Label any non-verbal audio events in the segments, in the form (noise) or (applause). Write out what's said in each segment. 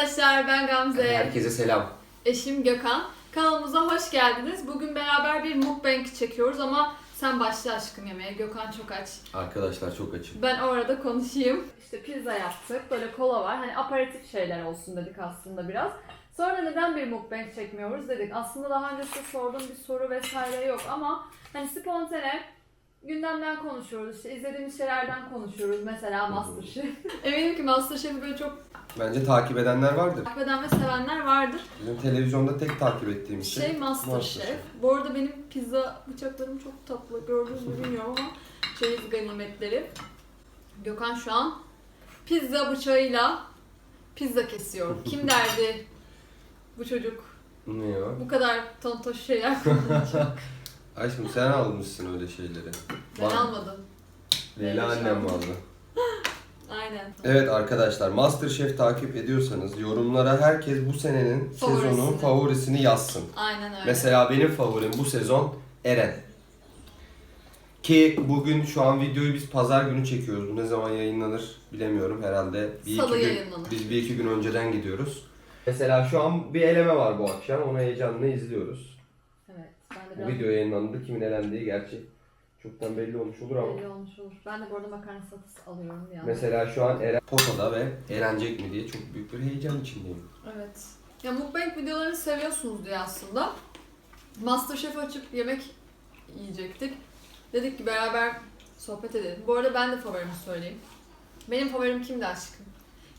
arkadaşlar ben Gamze. Herkese selam. Eşim Gökhan. Kanalımıza hoş geldiniz. Bugün beraber bir mukbang çekiyoruz ama sen başla aşkım yemeğe. Gökhan çok aç. Arkadaşlar çok açım. Ben orada konuşayım. İşte pizza yaptık. Böyle kola var. Hani aparatif şeyler olsun dedik aslında biraz. Sonra neden bir mukbang çekmiyoruz dedik. Aslında daha önce size sorduğum bir soru vesaire yok ama hani spontane gündemden konuşuyoruz. İşte izlediğimiz şeylerden konuşuyoruz. Mesela Masterchef. (laughs) Eminim ki Masterchef'i böyle çok Bence takip edenler vardır. takip eden ve sevenler vardır. Bizim televizyonda tek takip ettiğimiz şey, Şey Masterchef. Bu arada benim pizza bıçaklarım çok tatlı. Gördünüz mü bilmiyorum ama çeyiz ganimetleri. Gökhan şu an pizza bıçağıyla pizza kesiyor. Kim (laughs) derdi bu çocuk Ne ya? bu kadar tontoş şeyler kullanacak? (laughs) Aşkım sen almışsın öyle şeyleri. Ben Var. almadım. Leyla annem aldı. (laughs) Aynen. Evet arkadaşlar Masterchef takip ediyorsanız yorumlara herkes bu senenin Favorisini. sezonun favorisini yazsın. Aynen öyle. Mesela benim favorim bu sezon Eren. Ki bugün şu an videoyu biz pazar günü çekiyoruz. Bu ne zaman yayınlanır bilemiyorum herhalde. Bir Salı iki gün, yayınlanır. Biz bir iki gün önceden gidiyoruz. Mesela şu an bir eleme var bu akşam. Onu heyecanla izliyoruz. Evet. Ben de Bu biraz video yayınlandı. Kimin elendiği gerçi çoktan belli olmuş olur ama. belli olmuş olur. Ben de bu arada makarna salatası alıyorum bir yandan. Mesela şu an Eren potada ve elenecek mi diye çok büyük bir heyecan içindeyim. Evet. Ya mukbang videolarını seviyorsunuz diye aslında. Masterchef açıp yemek yiyecektik. Dedik ki beraber sohbet edelim. Bu arada ben de favorimi söyleyeyim. Benim favorim kimdi aşkım?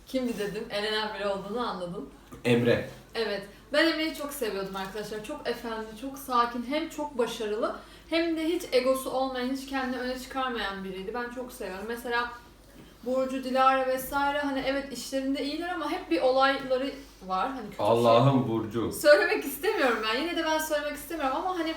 Kimdi dedim. Elenen biri olduğunu anladım. Emre. Evet. Ben Emre'yi çok seviyordum arkadaşlar. Çok efendi, çok sakin, hem çok başarılı hem de hiç egosu olmayan, hiç kendini öne çıkarmayan biriydi. Ben çok seviyorum. Mesela Burcu, Dilara vesaire hani evet işlerinde iyiler ama hep bir olayları var. Hani kötü şey. Allah'ım Burcu. Söylemek istemiyorum ben. Yine de ben söylemek istemiyorum ama hani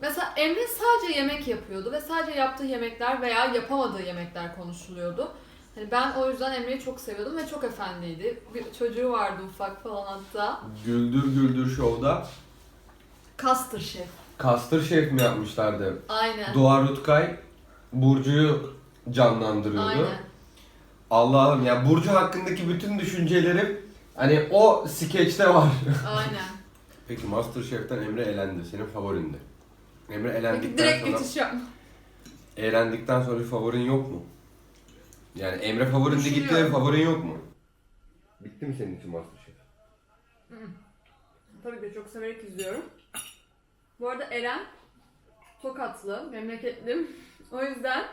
mesela Emre sadece yemek yapıyordu ve sadece yaptığı yemekler veya yapamadığı yemekler konuşuluyordu. Hani ben o yüzden Emre'yi çok seviyordum ve çok efendiydi. Bir çocuğu vardı ufak falan hatta. Güldür Güldür Show'da Kastır şef. Kastır Şef mi yapmışlardı? Aynen. Doğa Rutkay Burcu'yu canlandırıyordu. Aynen. Allah'ım ya Burcu hakkındaki bütün düşüncelerim hani o skeçte var. Aynen. (laughs) Peki Masterchef'ten Emre elendi. Senin favorindi. Emre Peki elendikten direkt sonra geçiş yapma. eğlendikten sonra bir favorin yok mu? Yani Emre favorinde gitti ve Düşünüyorum. favorin yok mu? Bitti mi senin için Masterchef? Tabii ki çok severek izliyorum. Bu arada Eren Tokatlı, memleketlim. (laughs) o yüzden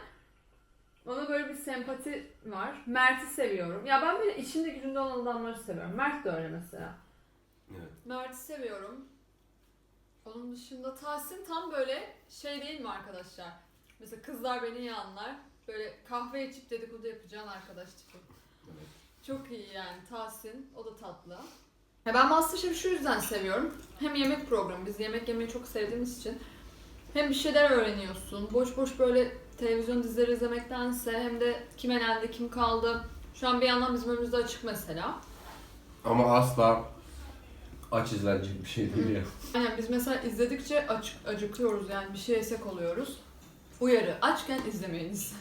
ona böyle bir sempati var. Mert'i seviyorum. Ya ben böyle içinde gücünde olan adamları seviyorum. Mert de öyle mesela. Evet. Mert'i seviyorum. Onun dışında Tahsin tam böyle şey değil mi arkadaşlar? Mesela kızlar beni iyi anlar. Böyle kahve içip dedikodu yapacağın arkadaş tipi. Evet. Çok iyi yani Tahsin. O da tatlı. Ya ben Masterchef'i şu yüzden seviyorum. Hem yemek programı. Biz yemek yemeyi çok sevdiğimiz için. Hem bir şeyler öğreniyorsun. Boş boş böyle televizyon dizileri izlemektense hem de kim elendi, kim kaldı. Şu an bir yandan bizim önümüzde açık mesela. Ama asla aç izlenecek bir şey değil ya. (laughs) Aynen biz mesela izledikçe açık, acıkıyoruz yani bir şey yesek oluyoruz. Uyarı. Açken izlemeyiniz.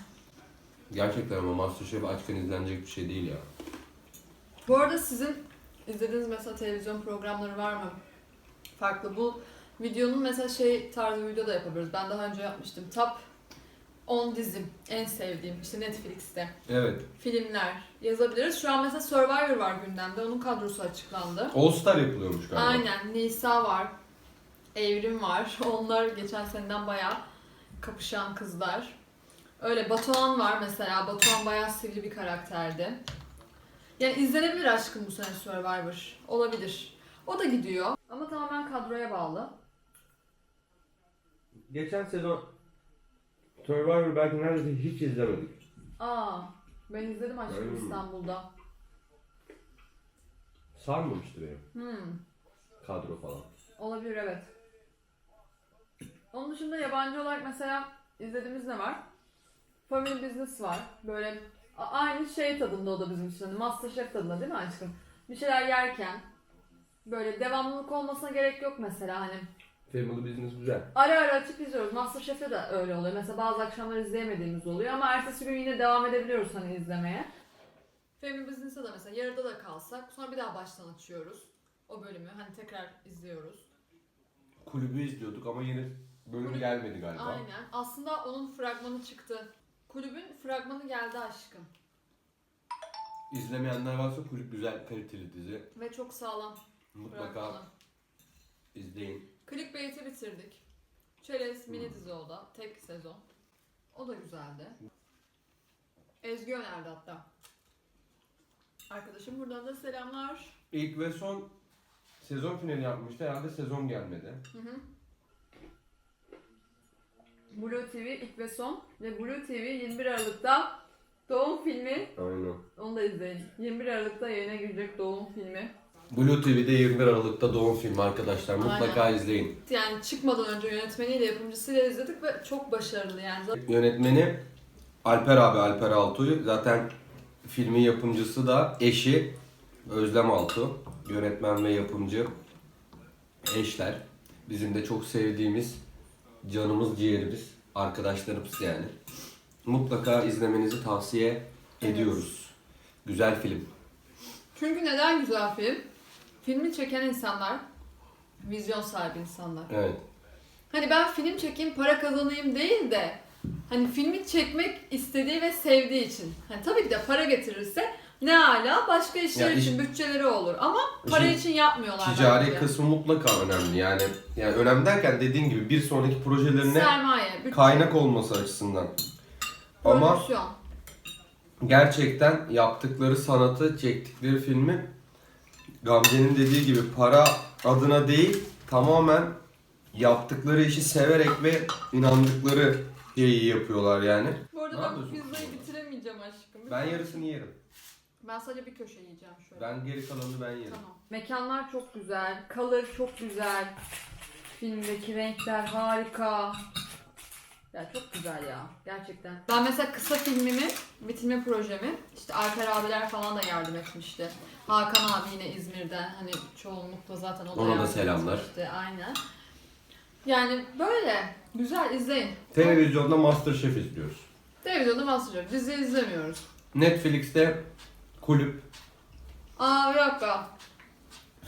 Gerçekten ama Masterchef açken izlenecek bir şey değil ya. Bu arada sizin izlediğiniz mesela televizyon programları var mı? Farklı. Bu videonun mesela şey tarzı video da yapabiliriz. Ben daha önce yapmıştım. Top 10 dizim. En sevdiğim. işte Netflix'te. Evet. Filmler yazabiliriz. Şu an mesela Survivor var gündemde. Onun kadrosu açıklandı. All Star yapılıyormuş galiba. Aynen. Nisa var. Evrim var. (laughs) Onlar geçen seneden bayağı kapışan kızlar. Öyle Batuhan var mesela. Batuhan bayağı sivri bir karakterdi. Yani izlenebilir aşkım bu sene Survivor. Olabilir. O da gidiyor. Ama tamamen kadroya bağlı. Geçen sezon Survivor belki neredeyse hiç izlemedik. Aa, ben izledim aşkım mi? İstanbul'da. Sarmamıştı benim Hmm, kadro falan. olabilir evet. Onun dışında yabancı olarak mesela izlediğimiz ne var? Family Business var. Böyle aynı şey tadında o da bizim için. Hani Masterchef tadında değil mi aşkım? Bir şeyler yerken böyle devamlılık olmasına gerek yok mesela hani. Family Business güzel. Ara ara açıp izliyoruz. Masterchef'te de öyle oluyor. Mesela bazı akşamlar izleyemediğimiz oluyor ama ertesi gün yine devam edebiliyoruz hani izlemeye. Family Business'e de mesela yarıda da kalsak sonra bir daha baştan açıyoruz. O bölümü hani tekrar izliyoruz. Kulübü izliyorduk ama yine bölüm Kulüp- gelmedi galiba. Aynen. Aslında onun fragmanı çıktı. Kulübün fragmanı geldi aşkım. İzlemeyenler varsa kulüp güzel kaliteli dizi. Ve çok sağlam Mutlaka fragmanı. izleyin. Clickbait'i bitirdik. Çerez mini dizi o da. Tek sezon. O da güzeldi. Ezgi önerdi hatta. Arkadaşım buradan da selamlar. İlk ve son sezon finali yapmıştı. Herhalde sezon gelmedi. Hı hı. Blue TV ilk ve son ve Blue TV 21 Aralık'ta doğum filmi Aynen. onu da izleyin. 21 Aralık'ta yayına girecek doğum filmi. Blue TV'de 21 Aralık'ta doğum filmi arkadaşlar. Mutlaka Aynen. izleyin. Yani çıkmadan önce yönetmeniyle yapımcısıyla izledik ve çok başarılı yani. Yönetmeni Alper abi Alper Altuğ. Zaten filmin yapımcısı da eşi Özlem Altuğ. Yönetmen ve yapımcı eşler. Bizim de çok sevdiğimiz canımız ciğerimiz arkadaşlarımız yani. Mutlaka izlemenizi tavsiye ediyoruz. Güzel film. Çünkü neden güzel film? Filmi çeken insanlar vizyon sahibi insanlar. Evet. Hani ben film çekeyim para kazanayım değil de hani filmi çekmek istediği ve sevdiği için. Hani tabii ki de para getirirse ne ala başka işler Ya iş- için bütçeleri olur ama para İşin için yapmıyorlar Ticari bence. kısmı mutlaka önemli. Yani yani önemli derken dediğin gibi bir sonraki projelerine Sermaye, bütçe, kaynak olması açısından. Ama prodüksiyon. gerçekten yaptıkları sanatı, çektikleri filmi Gamze'nin dediği gibi para adına değil, tamamen yaptıkları işi severek ve inandıkları şeyi yapıyorlar yani. Bu arada Ne ben yapıyorsun pizzayı bitiremeyeceğim aşkım. Ben yarısını yerim. Ben sadece bir köşe yiyeceğim şöyle. Ben geri kalanını ben yerim. Tamam. Mekanlar çok güzel, color çok güzel. Filmdeki renkler harika. Ya çok güzel ya gerçekten. Ben mesela kısa filmimi, bitirme projemi işte Alper abiler falan da yardım etmişti. Hakan abi yine İzmir'den hani çoğunlukla zaten o da Ona da yardım selamlar. etmişti. Aynen. Yani böyle güzel izleyin. Televizyonda Masterchef izliyoruz. Televizyonda Masterchef dizi izlemiyoruz. Netflix'te Kulüp, Aa bir dakika.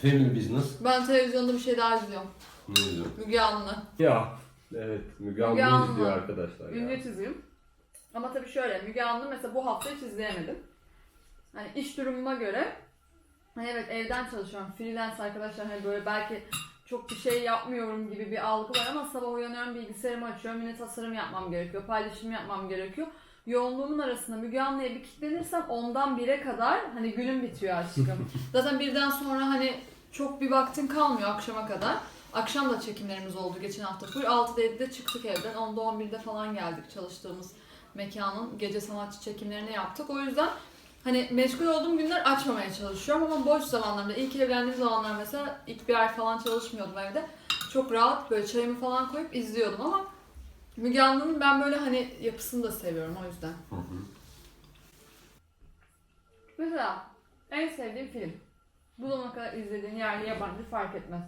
Family Business. Ben televizyonda bir şey daha izliyorum. Ne izliyorum? Müge Anlı. Ya evet Müge Müge Anlı Anlı. izliyor arkadaşlar Ünlü ya. çizim. Ama tabii şöyle Müge Anlı mesela bu hafta hiç izleyemedim. Hani iş durumuma göre hani evet evden çalışıyorum. Freelance arkadaşlar hani böyle belki çok bir şey yapmıyorum gibi bir algı var ama sabah uyanıyorum bilgisayarımı açıyorum. Yine tasarım yapmam gerekiyor. Paylaşım yapmam gerekiyor. Yoğunluğumun arasında Müge Anlı'ya bir kilitlenirsem ondan bire kadar hani günüm bitiyor aşkım. (laughs) Zaten birden sonra hani çok bir vaktin kalmıyor akşama kadar. Akşam da çekimlerimiz oldu geçen hafta full. 6'da 7'de çıktık evden. 10'da 11'de falan geldik çalıştığımız mekanın gece sanatçı çekimlerini yaptık. O yüzden hani meşgul olduğum günler açmamaya çalışıyorum ama boş zamanlarımda ilk evlendiğim zamanlar mesela ilk bir ay falan çalışmıyordum evde. Çok rahat böyle çayımı falan koyup izliyordum ama Müge Anlı'nın ben böyle hani yapısını da seviyorum o yüzden. Hı hı. Mesela en sevdiğim film. Bu zamana kadar izlediğin yerli yabancı fark etmez.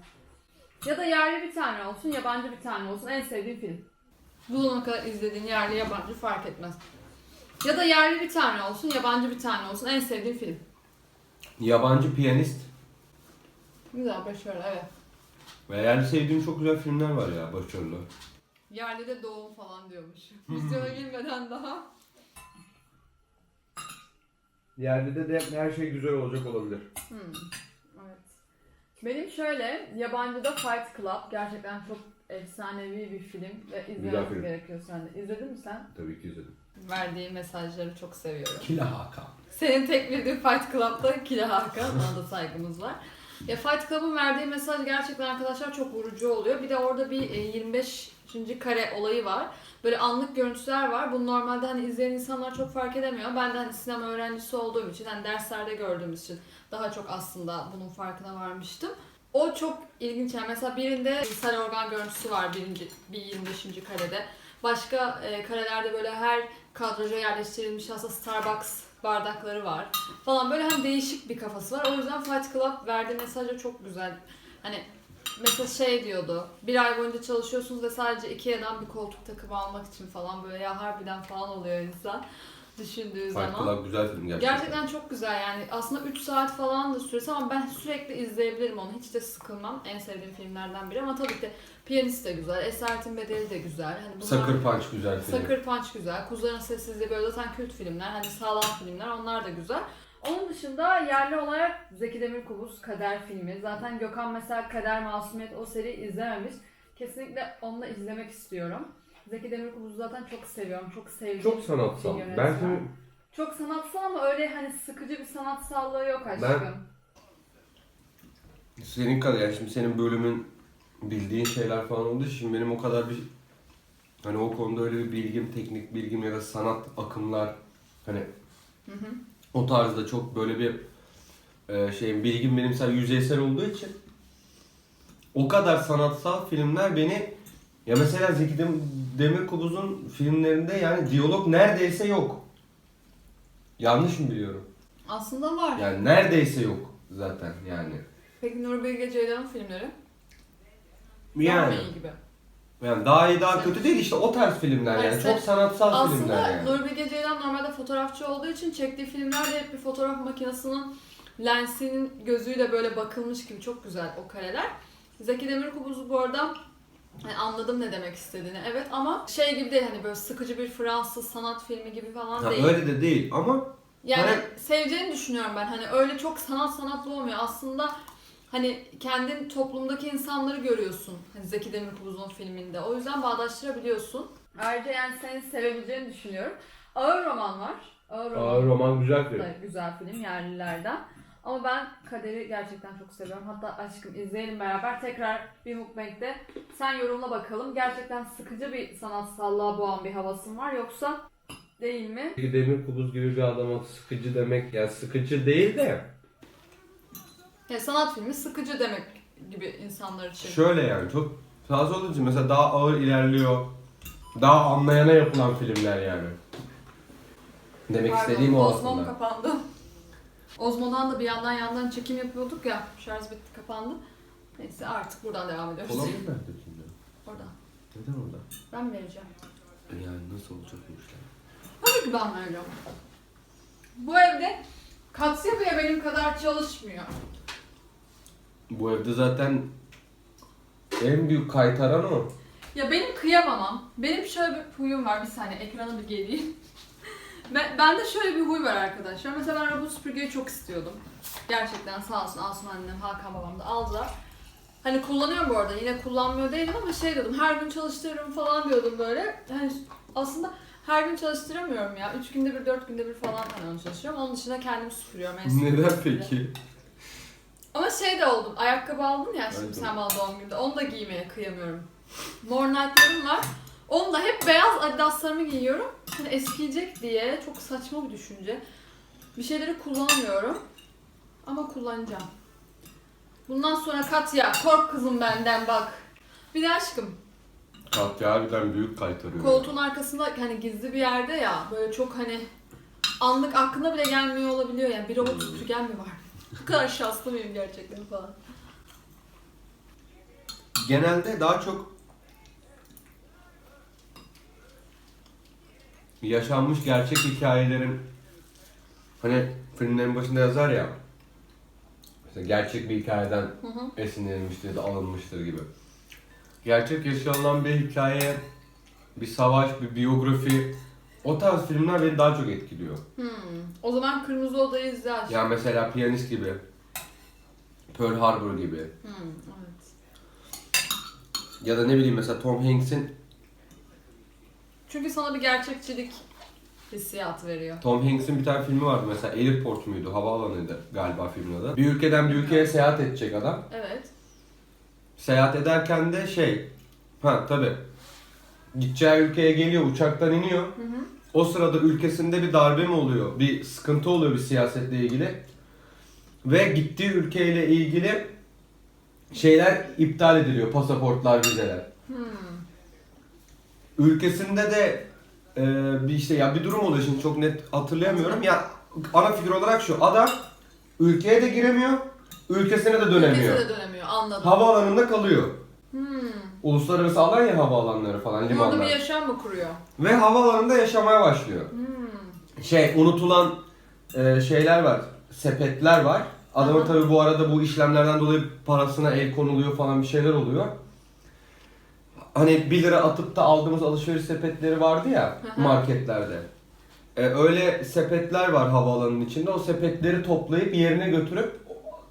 Ya da yerli bir tane olsun, yabancı bir tane olsun. En sevdiğim film. Bu zamana kadar izlediğin yerli yabancı fark etmez. Ya da yerli bir tane olsun, yabancı bir tane olsun. En sevdiğim film. Yabancı piyanist. Güzel, başarılı, evet. Ve yani sevdiğim çok güzel filmler var ya başarılı. Yerli de doğum falan diyormuş. (laughs) Vizyona girmeden daha. Yerlide de her şey güzel olacak olabilir. Hmm, evet. Benim şöyle, yabancıda Fight Club gerçekten çok efsanevi bir film ve Güzel izlememiz film. gerekiyor sen de. İzledin mi sen? Tabii ki izledim. Verdiği mesajları çok seviyorum. Kila Hakan. Senin tek bildiğin Fight Club'da Kila Hakan. Ona da saygımız var. Ya Fight Club'ın verdiği mesaj gerçekten arkadaşlar çok vurucu oluyor. Bir de orada bir e, 25. kare olayı var. Böyle anlık görüntüler var. Bunu normalde hani izleyen insanlar çok fark edemiyor. Ben de hani sinema öğrencisi olduğum için, hani derslerde gördüğümüz için daha çok aslında bunun farkına varmıştım. O çok ilginç. Yani mesela birinde dijital organ görüntüsü var birinci, bir 25. karede. Başka e, karelerde böyle her kadraja yerleştirilmiş aslında Starbucks bardakları var falan böyle hani değişik bir kafası var. O yüzden Fight Club verdiği mesajı çok güzel. Hani mesela şey diyordu. Bir ay boyunca çalışıyorsunuz ve sadece Ikea'dan bir koltuk takımı almak için falan böyle ya harbiden falan oluyor insan. düşündüğü Fight zaman. Club güzel film gerçekten. Gerçekten çok güzel yani. Aslında 3 saat falan da süresi ama ben sürekli izleyebilirim onu. Hiç de sıkılmam. En sevdiğim filmlerden biri ama tabii ki Piyanist de güzel, Esaretin Bedeli de güzel. Hani bunlar... Sucker Punch güzel film. Sucker Punch güzel. Kuzuların Sessizliği böyle zaten kült filmler. Hani sağlam filmler onlar da güzel. Onun dışında yerli olarak Zeki Demirkubuz Kader filmi. Zaten Gökhan mesela Kader Masumiyet o seri izlememiş. Kesinlikle onu da izlemek istiyorum. Zeki Demirkubuz'u zaten çok seviyorum. Çok sevdiğim Çok sanatsal. bir Ben şimdi Çok sanatsal ama öyle hani sıkıcı bir sanatsallığı yok aşkım. senin kadar yani şimdi senin bölümün bildiğin şeyler falan olduğu için şimdi benim o kadar bir hani o konuda öyle bir bilgim, teknik bilgim ya da sanat akımlar hani Hı hı. O tarzda çok böyle bir e, şeyin bilgim benim sadece yüzeysel olduğu için o kadar sanatsal filmler beni ya mesela Zeki Dem- Demirkubuz'un filmlerinde yani diyalog neredeyse yok. Yanlış mı biliyorum? Aslında var. Yani neredeyse yok zaten yani. Peki Nuri Bilge Ceylan'ın filmleri? Yani. Daha mı iyi gibi? Yani daha iyi daha kötü değil işte o tarz filmler Hayır, yani sen- çok sanatsal filmler Aslında yani. Nuri Bilge Ceylan normalde fotoğrafçı olduğu için çektiği filmlerde hep bir fotoğraf makinesinin lensinin gözüyle böyle bakılmış gibi çok güzel o kareler. Zeki Demirkubuz'u bu arada hani anladım ne demek istediğini evet ama şey gibi değil hani böyle sıkıcı bir Fransız sanat filmi gibi falan Ha, değil. öyle de değil ama Yani Hani- seveceğini düşünüyorum ben. Hani öyle çok sanat sanatlı olmuyor. Aslında hani kendin toplumdaki insanları görüyorsun. Hani Zeki Demirkubuz'un filminde. O yüzden bağdaştırabiliyorsun. Ayrıca yani seni sevebileceğini düşünüyorum. Ağır roman var. Ağır roman roman güzel da güzel film yerlilerden. Ama ben Kader'i gerçekten çok seviyorum. Hatta aşkım izleyelim beraber. Tekrar bir mukbang'de sen yorumla bakalım. Gerçekten sıkıcı bir sanatsallığa boğan bir havasın var yoksa değil mi? Demir kubuz gibi bir adama sıkıcı demek yani sıkıcı değil de Ya sanat filmi sıkıcı demek gibi insanlar için. şöyle yani çok fazla olduğu için mesela daha ağır ilerliyor. Daha anlayana yapılan filmler yani. Demek Pardon, istediğim o Ozmom aslında. kapandı. (laughs) Ozmo'dan da bir yandan yandan çekim yapıyorduk ya. Şarj bitti kapandı. Neyse artık buradan devam ediyoruz. Olabilir nerede şimdi? Oradan. Neden orada? Ben mi vereceğim? Yani nasıl olacak bu işler? Tabii ki ben vereceğim. Bu evde Katsuya'ya benim kadar çalışmıyor. Bu evde zaten en büyük kaytaran o. Ya benim kıyamamam. Benim şöyle bir huyum var. Bir saniye ekrana bir geleyim. (laughs) ben, bende şöyle bir huy var arkadaşlar. Mesela ben robot süpürgeyi çok istiyordum. Gerçekten sağ olsun Asuman annem, Hakan babam da aldılar. Hani kullanıyorum bu arada. Yine kullanmıyor değilim ama şey diyordum. Her gün çalıştırırım falan diyordum böyle. Hani aslında her gün çalıştıramıyorum ya. Üç günde bir, dört günde bir falan hani onu çalışıyorum. Onun dışında kendim süpürüyorum. en Neden süpürge. peki? Ama şey de oldum. Ayakkabı aldın ya şimdi sen bana doğum gününde. Onu da giymeye kıyamıyorum. Mor Nike'larım var. Onu da hep beyaz Adidas'larımı giyiyorum. Hani eskiyecek diye çok saçma bir düşünce. Bir şeyleri kullanmıyorum. Ama kullanacağım. Bundan sonra Katya kork kızım benden bak. Bir de aşkım Katya harbiden büyük kaytarıyor. koltuğun arkasında hani gizli bir yerde ya böyle çok hani anlık aklına bile gelmiyor olabiliyor yani bir robot süpürgen mi var? Bu kadar şanslı mıyım gerçekten falan. Genelde daha çok yaşanmış gerçek hikayelerin hani filmlerin başında yazar ya mesela gerçek bir hikayeden Hı hı. esinlenilmiştir ya da alınmıştır gibi. Gerçek yaşanılan bir hikaye, bir savaş, bir biyografi o tarz filmler beni daha çok etkiliyor. Hmm. O zaman Kırmızı Oda'yı izle aşkım. Ya mesela Piyanist gibi, Pearl Harbor gibi Hmm, evet. ya da ne bileyim mesela Tom Hanks'in Çünkü sana bir gerçekçilik hissiyatı veriyor. Tom Hanks'in bir tane filmi vardı mesela Airport muydu? Havaalanıydı galiba filmin adı. Bir ülkeden bir ülkeye seyahat edecek adam. Evet. Seyahat ederken de şey, ha tabi gideceği ülkeye geliyor, uçaktan iniyor. Hı hı. O sırada ülkesinde bir darbe mi oluyor, bir sıkıntı oluyor bir siyasetle ilgili. Ve gittiği ülkeyle ilgili şeyler iptal ediliyor, pasaportlar, vizeler. Hmm. Ülkesinde de e, bir işte ya bir durum oluyor şimdi çok net hatırlayamıyorum. Ya ana fikir olarak şu, adam ülkeye de giremiyor, ülkesine de dönemiyor. Ülkesi de dönemiyor anladım. Havaalanında kalıyor. Hmm. Uluslararası alan ya havaalanları falan, Orada bir limanlar. yaşam mı kuruyor? Ve havaalanında yaşamaya başlıyor. Hmm. Şey unutulan e, şeyler var. Sepetler var. Adamın tabi bu arada bu işlemlerden dolayı parasına el konuluyor falan bir şeyler oluyor. Hani 1 lira atıp da aldığımız alışveriş sepetleri vardı ya Aha. marketlerde. E, öyle sepetler var havaalanının içinde. O sepetleri toplayıp yerine götürüp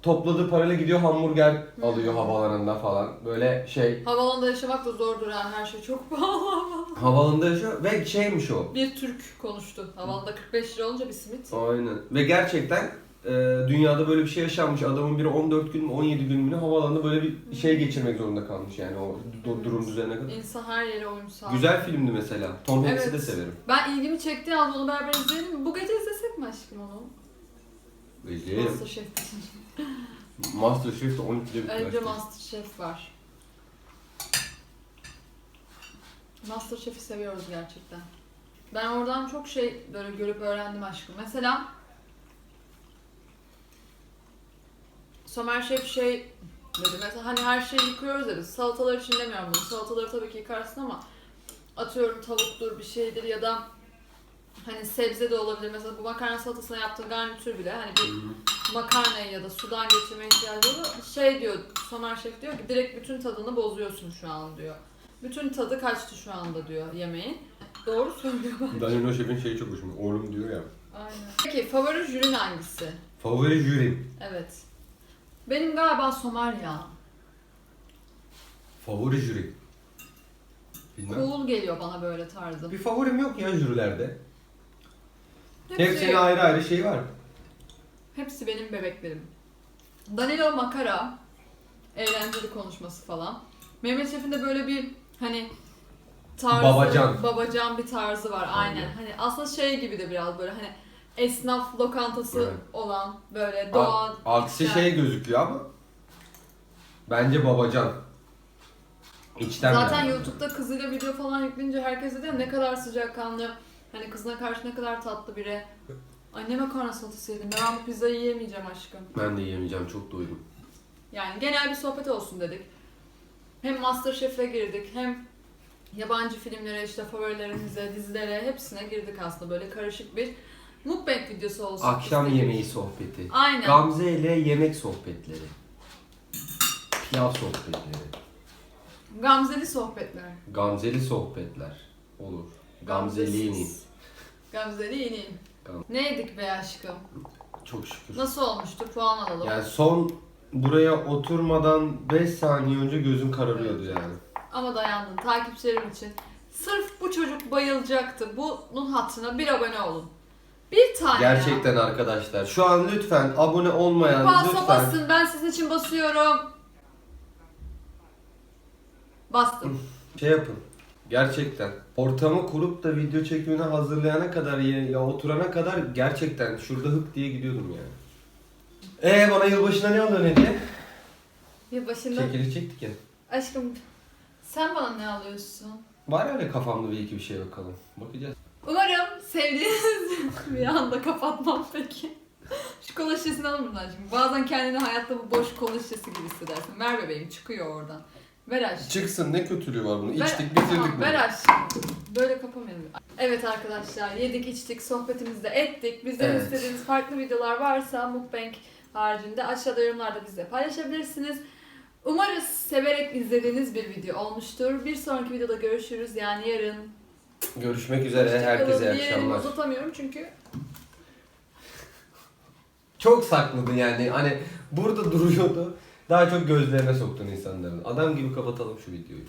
topladığı parayla gidiyor hamburger alıyor havaalanında falan. Böyle şey Havalanda yaşamak da zordur yani her şey çok pahalı. (laughs) havaalanında yaşıyor ve şeymiş o. Bir Türk konuştu. Havalanda 45 lira olunca bir simit. Aynen. Ve gerçekten e, dünyada böyle bir şey yaşanmış. Adamın biri 14 gün mü 17 gün mü ne böyle bir şey geçirmek zorunda kalmış yani o du- durum düzenine kadar. İnsan her yere uyum sağlıyor. Güzel filmdi mesela. Tom Hanks'i Evet. de severim. Ben ilgimi çektiği anda onu beraber izleyelim mi? Bu gece izlesek mi aşkım onu? Izleyelim. Masterchef için. Masterchef'te 12'de bitti. Önce. Masterchef var. Masterchef'i seviyoruz gerçekten. Ben oradan çok şey böyle görüp öğrendim aşkım. Mesela Somer Şef şey dedi mesela hani her şeyi yıkıyoruz dedi. Salatalar için demiyorum bunu. Salataları tabii ki yıkarsın ama atıyorum tavuktur bir şeydir ya da hani sebze de olabilir. Mesela bu makarna salatasına yaptığın garnitür bile hani bir makarnayı ya da sudan geçirmeye ihtiyacı olur. Şey diyor, Somer Şef diyor ki direkt bütün tadını bozuyorsun şu an diyor. Bütün tadı kaçtı şu anda diyor yemeğin. Doğru söylüyor bence. Danilo Şef'in şeyi çok hoşuma. Oğlum diyor ya. Aynen. Peki favori jürin hangisi? Favori jürim. Evet. Benim galiba Somer ya. Favori jüri. Bilmem. Cool geliyor bana böyle tarzı. Bir favorim yok ya jürilerde. Hepsi, Hepsinin ayrı ayrı şeyi var. hepsi benim bebeklerim. Danilo Makara. Eğlenceli konuşması falan. Mehmet Şef'in de böyle bir hani tarzı, Babacan. babacan bir tarzı var aynen. Aynen. Hani aslında şey gibi de biraz böyle hani esnaf lokantası Evet. olan böyle doğal Aksi içten. şey gözüküyor ama bence babacan. İçten Zaten yani. YouTube'da kızıyla video falan yükleyince herkes dedi ya ne kadar sıcakkanlı, hani kızına karşı ne kadar tatlı biri. Anne makarna salatası yedim. Ben bu pizzayı yiyemeyeceğim aşkım. Ben de yiyemeyeceğim çok doydum. Yani genel bir sohbet olsun dedik. Hem Masterchef'e girdik hem yabancı filmlere, işte favorilerimize, dizilere hepsine girdik aslında. Böyle karışık bir mukbang videosu olsun Akşam istedik. yemeği sohbeti. Aynen. Gamze ile yemek sohbetleri. Pilav sohbetleri. Gamzeli sohbetler. Gamzeli sohbetler. Olur. Gamzelini. Gamzesiz. Gamzeli yeni. Gam- Ne yedik be aşkım? Çok şükür. Nasıl olmuştu? Puan alalım. Yani son buraya oturmadan 5 saniye önce gözüm kararıyordu yani. Ama dayandın takipçilerim için. Sırf bu çocuk bayılacaktı. Bunun hatırına bir abone olun. Bir tane ya. Gerçekten arkadaşlar. Şu an lütfen abone olmayan Basa lütfen basın ben sizin için basıyorum. Bastım. şey yapın. Gerçekten. Ortamı kurup da video çekimine hazırlayana kadar ya, ya oturana kadar gerçekten şurada hık diye gidiyordum yani. Ee bana yılbaşına ne alıyorsun hediye? Bir başında Çekili çektik ya. aşkım sen bana ne alıyorsun? Var öyle kafamda bir iki bir şey bakalım. Bakacağız. Umarım sevdiğiniz (laughs) bir anda kapatmam peki. Şu kola şişesini alır mısın aşkım? Bazen kendini hayatta bu boş kola şişesi gibi hissedersin. Ver bebeğim çıkıyor oradan. Ver aşkım. Çıksın ne kötülüğü var bunu. Ver- İçtik bitirdik Tamam, bunu. Ver aşkım. Böyle kapamayalım. Evet arkadaşlar yedik içtik sohbetimizi de ettik. Bizden Evet. istediğiniz farklı videolar varsa mukbang haricinde aşağıda yorumlarda bizle paylaşabilirsiniz. Umarız severek izlediğiniz bir video olmuştur. Bir sonraki videoda görüşürüz yani yarın. Görüşmek üzere. Hoşçakalın. Herkese iyi Diğerini akşamlar. uzatamıyorum çünkü Çok sakladı yani. Hani burada duruyordu. Daha çok gözlerine soktun insanların. Adam gibi kapatalım şu videoyu.